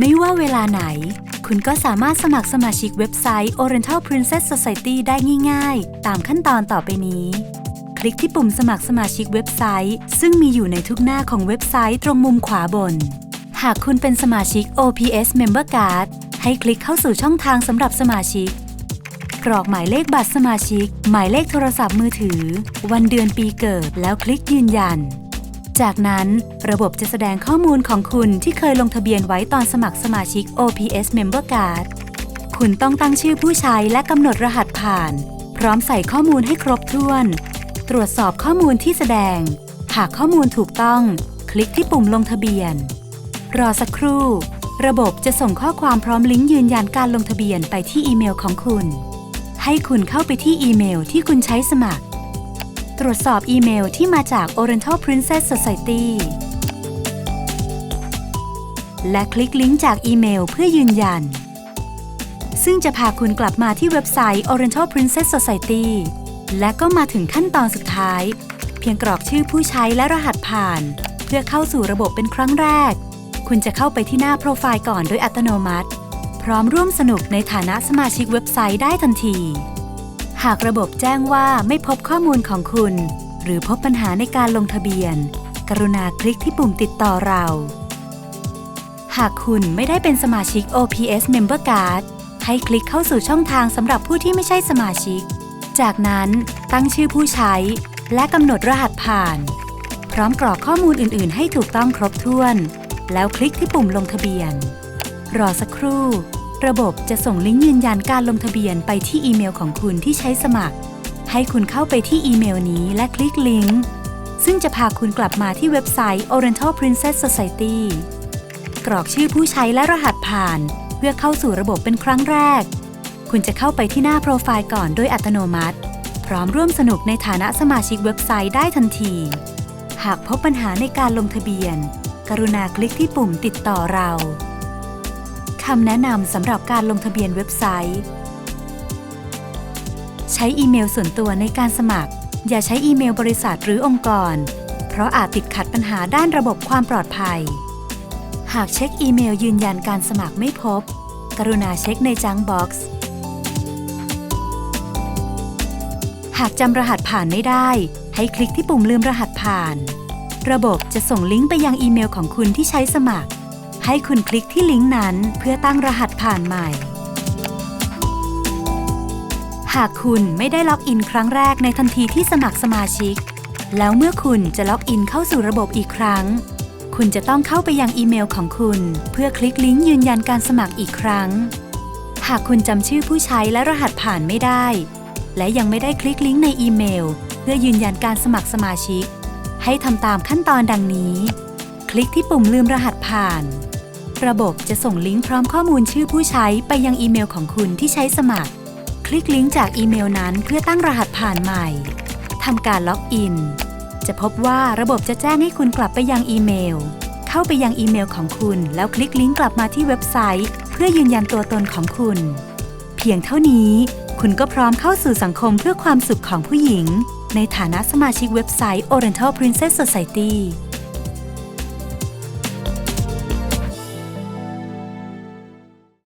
ไม่ว่าเวลาไหน คุณก็สามารถสมัครสมาชิกเว็บไซต์ Oriental Princess Society ได้ง่าย ๆ ตามขั้นตอนต่อไปนี้ คลิกที่ปุ่มสมัครสมาชิกเว็บไซต์ ซึ่งมีอยู่ในทุกหน้าของเว็บไซต์ตรงมุมขวาบน หากคุณเป็นสมาชิก OPS Member Card ให้คลิกเข้าสู่ช่องทางสำหรับสมาชิก กรอกหมายเลขบัตรสมาชิก หมายเลขโทรศัพท์มือถือ วันเดือนปีเกิด แล้วคลิกยืนยัน จากนั้นระบบจะแสดงข้อมูลของคุณที่เคยลงทะเบียนไว้ตอนสมัครสมาชิก OPS Member Card คุณต้องตั้งชื่อผู้ใช้และกำหนดรหัสผ่าน พร้อมใส่ข้อมูลให้ครบถ้วน ตรวจสอบข้อมูลที่แสดง หากข้อมูลถูกต้อง คลิกที่ปุ่มลงทะเบียน รอสักครู่ ระบบจะส่งข้อความพร้อมลิงก์ยืนยันการลงทะเบียนไปที่อีเมลของคุณ ให้คุณเข้าไปที่อีเมลที่คุณใช้สมัคร ตรวจสอบอีเมลที่มาจาก Oriental Princess Society และคลิกลิงก์จากอีเมลเพื่อยืนยัน ซึ่งจะพาคุณกลับมาที่เว็บไซต์ Oriental Princess Society และก็มาถึงขั้นตอนสุดท้าย เพียงกรอกชื่อผู้ใช้และรหัสผ่าน เพื่อเข้าสู่ระบบเป็นครั้งแรก คุณจะเข้าไปที่หน้าโปรไฟล์ก่อนโดยอัตโนมัติ พร้อมร่วมสนุกในฐานะสมาชิกเว็บไซต์ได้ทันที หากระบบแจ้งว่าไม่พบข้อมูลของคุณ หรือพบปัญหาในการลงทะเบียน กรุณาคลิกที่ปุ่มติดต่อเรา หากคุณไม่ได้เป็นสมาชิก OPS Member Card ให้คลิกเข้าสู่ช่องทางสำหรับผู้ที่ไม่ใช่สมาชิก จากนั้นตั้งชื่อผู้ใช้ และกำหนดรหัสผ่าน พร้อมกรอกข้อมูลอื่น ๆ ให้ถูกต้องครบถ้วน แล้วคลิกที่ปุ่มลงทะเบียน รอสักครู่ ระบบจะส่งลิงก์ยืนยันการลงทะเบียนไปที่อีเมลของคุณที่ใช้สมัคร ให้คุณเข้าไปที่อีเมลนี้และคลิกลิงก์ ซึ่งจะพาคุณกลับมาที่เว็บไซต์ Oriental Princess Society กรอกชื่อผู้ใช้และรหัสผ่าน เพื่อเข้าสู่ระบบเป็นครั้งแรก คุณจะเข้าไปที่หน้าโปรไฟล์ก่อนโดยอัตโนมัติ พร้อมร่วมสนุกในฐานะสมาชิกเว็บไซต์ได้ทันที หากพบปัญหาในการลงทะเบียน กรุณาคลิกที่ปุ่มติดต่อเรา คำแนะนำสำหรับการลงทะเบียนเว็บไซต์ ใช้อีเมลส่วนตัวในการสมัคร อย่าใช้อีเมลบริษัทหรือองค์กร เพราะอาจติดขัดปัญหาด้านระบบความปลอดภัย หากเช็คอีเมลยืนยันการสมัครไม่พบ กรุณาเช็คในจังบ็อกซ์ หากจำรหัสผ่านไม่ได้ ให้คลิกที่ปุ่มลืมรหัสผ่าน ระบบจะส่งลิงก์ไปยังอีเมลของคุณที่ใช้สมัคร ให้คุณคลิกที่ลิงก์นั้นเพื่อตั้งรหัสผ่านใหม่ หากคุณไม่ได้ล็อกอินครั้งแรกในทันทีที่สมัครสมาชิก แล้วเมื่อคุณจะล็อกอินเข้าสู่ระบบอีกครั้ง คุณจะต้องเข้าไปยังอีเมลของคุณ เพื่อคลิกลิงก์ยืนยันการสมัครอีกครั้ง หากคุณจำชื่อผู้ใช้และรหัสผ่านไม่ได้ และยังไม่ได้คลิกลิงก์ในอีเมล เพื่อยืนยันการสมัครสมาชิก ให้ทำตามขั้นตอนดังนี้ คลิกที่ปุ่มลืมรหัสผ่าน ระบบจะส่งลิงก์พร้อมข้อมูลชื่อผู้ใช้ไปยังอีเมลของคุณที่ใช้สมัคร คลิกลิงก์จากอีเมลนั้นเพื่อตั้งรหัสผ่านใหม่ทำการล็อกอิน จะพบว่าระบบจะแจ้งให้คุณกลับไปยังอีเมล เข้าไปยังอีเมลของคุณ แล้วคลิกลิงก์กลับมาที่เว็บไซต์ เพื่อยืนยันตัวตนของคุณ เพียงเท่านี้ คุณก็พร้อมเข้าสู่สังคมเพื่อความสุขของผู้หญิง ในฐานะสมาชิกเว็บไซต์ Oriental Princess Society